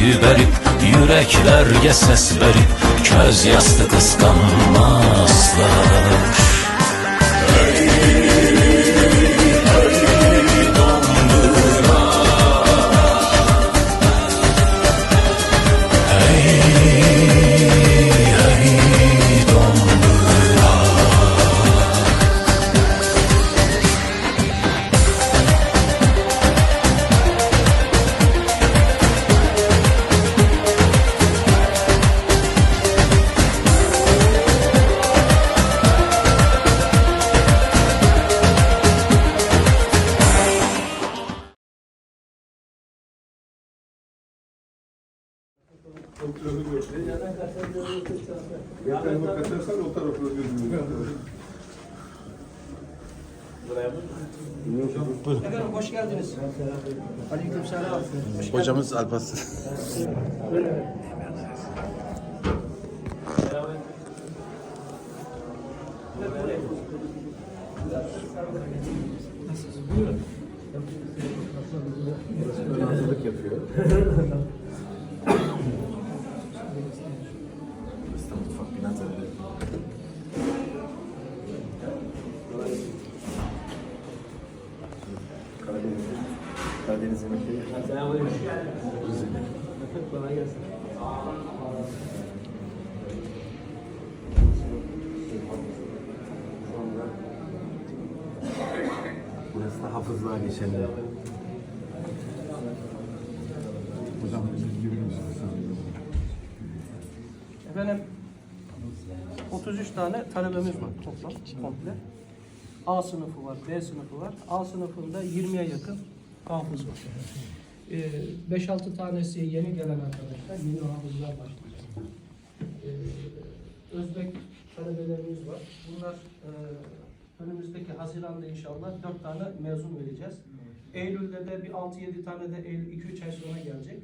berip Yüreklerge ses verip Köz yastı kıskanmazlar O tarafı görsün. Yakınıma kaçarsan o tarafı gözünü. Efendim hoş geldiniz. Aleykümselam. Hoş Hocamız Alpas. Hazırlık yapıyor. Burası da hafızlığa geçenler. Hocam? Efendim 33 tane talebemiz var toplam komple. A sınıfı var, B sınıfı var. A sınıfında 20'ye yakın hafız var. Ee, 5-6 tanesi yeni gelen arkadaşlar, yeni hafızlar başlayacak. Ee, Özbek talebelerimiz var. Bunlar e, önümüzdeki Haziran'da inşallah 4 tane mezun vereceğiz. Eylül'de de bir 6-7 tane de Eylül 2-3 ay sonra gelecek.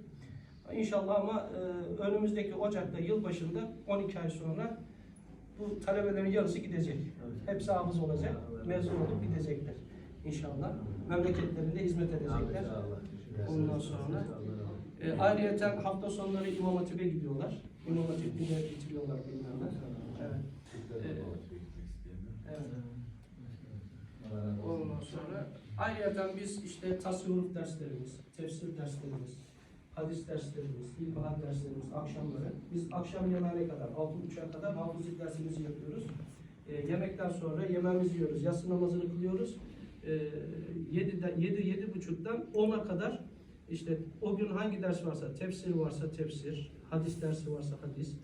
İnşallah ama e, önümüzdeki Ocak'ta yılbaşında 12 ay sonra bu talebelerin yarısı gidecek. Hepsi hafız olacak. Mezun olup gidecekler inşallah. Memleketlerinde hizmet edecekler. Ondan sonra e, ayrıyeten hafta sonları İmam Hatip'e gidiyorlar. İmam Hatip'te bitiriyorlar bilmem Evet. E, evet. Ondan sonra ayrıca biz işte tasavvuf derslerimiz, tefsir derslerimiz, hadis derslerimiz, ilmihal derslerimiz akşamları. Biz akşam yemeğine kadar, 6.30'a kadar hafızlık dersimizi yapıyoruz. E, yemekten sonra yemeğimizi yiyoruz, yatsı namazını kılıyoruz. E, 7'den, 7, 7.30'dan 10'a kadar işte o gün hangi ders varsa, tefsir varsa tefsir, hadis dersi varsa hadis,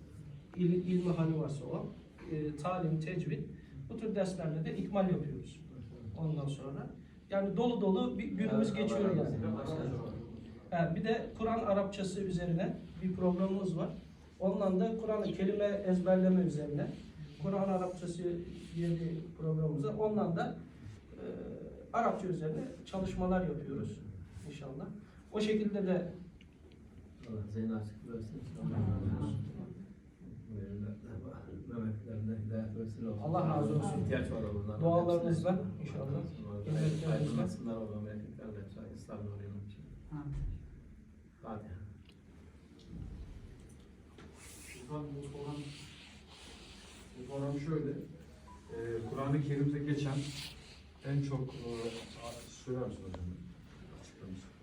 il, ilmihali varsa o, e, talim, tecvid, bu tür derslerle de ikmal yapıyoruz. Ondan sonra yani dolu dolu bir günümüz geçiyor yani. Ha, bir de Kur'an Arapçası üzerine bir programımız var. Ondan da Kur'an kelime ezberleme üzerine. Kur'an Arapçası diye bir programımız var. Ondan da e, Arapça üzerine çalışmalar yapıyoruz inşallah. O şekilde de Allah zeyn açık versin. Allah razı olsun. İhtiyaç var oradan. dualarınızla inşallah. Aydınlatsınlar o memleketlerde. İslam'ı öğrenmek için. Fatiha. Sultan bu program, bu program şöyle. e, Kur'an-ı Kerim'de geçen en çok e, söyler misin hocam?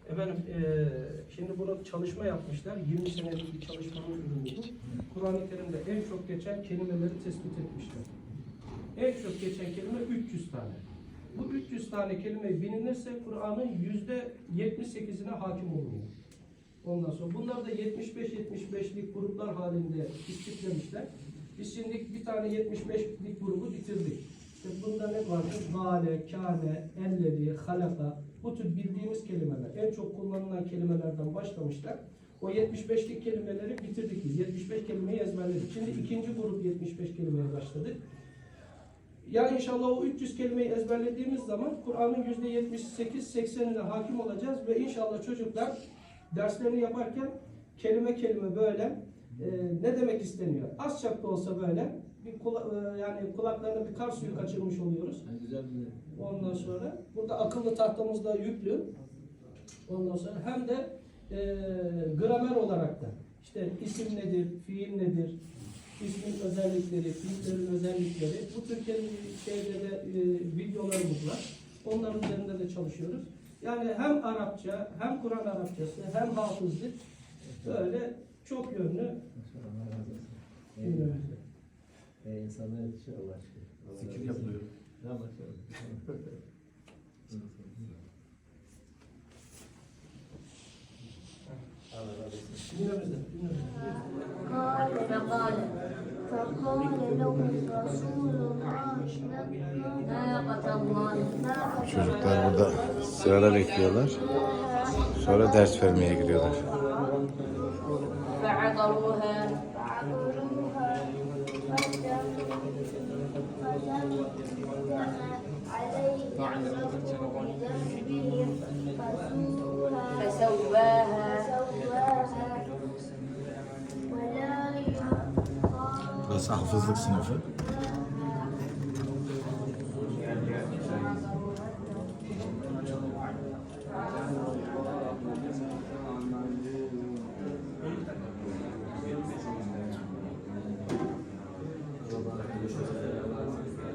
Efendim eee, şimdi bunu çalışma yapmışlar. 20 senelik bir çalışmanın ürünü bu. Kur'an-ı Kerim'de en çok geçen kelimeleri tespit etmişler. En çok geçen kelime 300 tane. Bu 300 tane kelime bilinirse Kur'an'ın yüzde 78'ine hakim oluyor. Ondan sonra bunlar da 75-75'lik gruplar halinde istiflemişler. Biz şimdi bir tane 75'lik grubu bitirdik. İşte bunda ne vardı? Gale, kâne, elledi, halaka. Bu tür bildiğimiz kelimeler. En çok kullanılan kelimelerden başlamışlar. O 75'lik kelimeleri bitirdik biz. 75 kelimeyi ezberledik. Şimdi ikinci grup 75 kelimeye başladık. Ya inşallah o 300 kelimeyi ezberlediğimiz zaman Kur'an'ın %78-80'ine hakim olacağız ve inşallah çocuklar derslerini yaparken kelime kelime böyle e, ne demek isteniyor? Az çapta olsa böyle bir kula- e, yani kulaklarına bir kar suyu kaçırmış oluyoruz. Güzel Ondan sonra burada akıllı tahtamız da yüklü. Ondan sonra hem de e, gramer olarak da işte isim nedir, fiil nedir, ismin özellikleri, fiillerin özellikleri bu tür şeyde de e, videolarımız var. Onların üzerinde de çalışıyoruz. Yani hem Arapça, hem Kur'an Arapçası, hem hafızlık böyle çok yönlü Allah razı olsun. dinliyoruz. Ey insanlar yetişiyor Allah aşkına. Allah Zikir razı yapılıyor. olsun. Ya maşallah. Allah razı olsun. Dinliyoruz da, dinliyoruz. قال فقال فقال له رسول الله ناقة الله ناقة Çocuklar burada sırada bekliyorlar. Sonra ders vermeye giriyorlar. فعقروها هو يدعو فاعلم انك فسواها بس احفظ لك سنوفل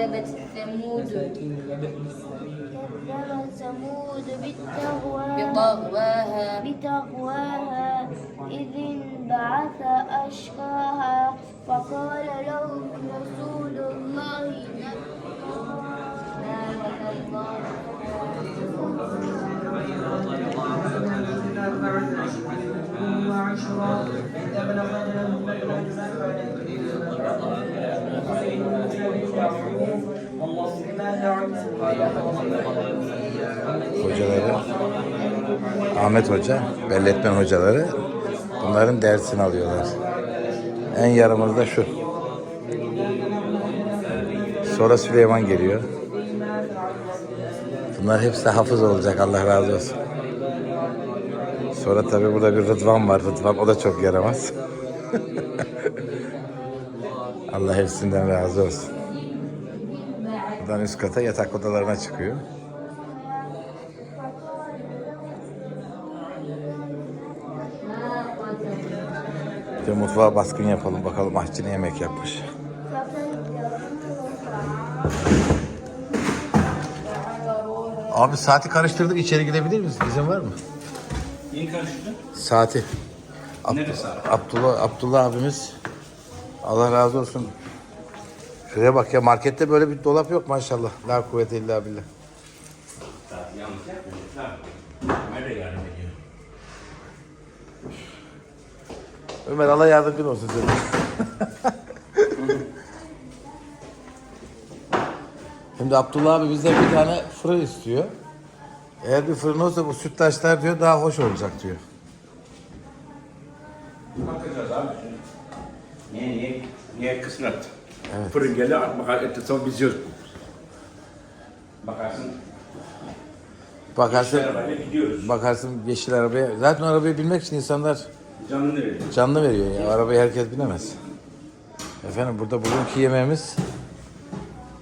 كذبت ثمود. كذبت ثمود بالتغواها بطغواها. بتغواها إذ انبعث أشقاها فقال لهم رسول الله Hocaları, Ahmet Hoca, belletmen hocaları bunların dersini alıyorlar. En yaramaz da şu. Sonra Süleyman geliyor. Bunlar hepsi hafız olacak Allah razı olsun. Sonra tabii burada bir Rıdvan var. Rıdvan o da çok yaramaz. Allah hepsinden razı olsun. Buradan üst kata yatak odalarına çıkıyor. Bir mutfağa baskın yapalım bakalım ahçı ne yemek yapmış. Abi saati karıştırdık içeri gidebilir miyiz? İzin var mı? Neyi karıştırdın? Saati. Ab- Neresi abi? Abdullah, Abdullah abimiz. Allah razı olsun. Şuraya bak ya markette böyle bir dolap yok maşallah. La kuvvete illa billah. Yanlış? Ömer Allah yardımcın olsun senin. Şimdi Abdullah abi bizden bir tane fırın istiyor. Eğer bir fırın olsa bu sütlaçlar diyor daha hoş olacak diyor. Bakacağız abi. Niye niye kısmet? Fırın geldi bakar etti sonra biz yiyoruz. Bakarsın Bakarsın, arabayla gidiyoruz. bakarsın yeşil arabaya. Zaten arabayı bilmek için insanlar Canını veriyor. canlı veriyor ya. Arabayı herkes binemez. Efendim burada bugünkü yemeğimiz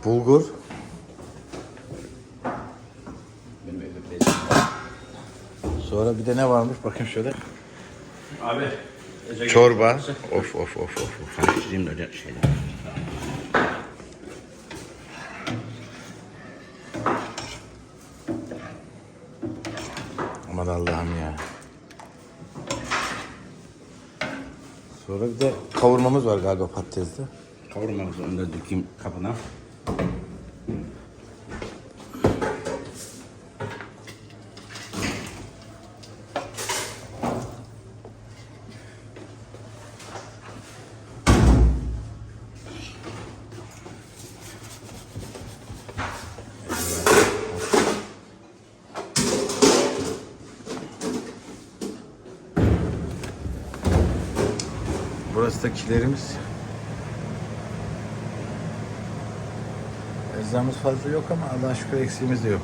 bulgur, Benim evde bezim sonra bir de ne varmış bakayım şöyle. Abi. Çorba. Of of of of. Karıştırayım da şeyler. Aman Allah'ım ya. Sonra bir de kavurmamız var galiba patatesli. Kavurmamızı önde dökeyim kapına. Burası kilerimiz. Eczamız fazla yok ama Allah'a şükür eksiğimiz de yok.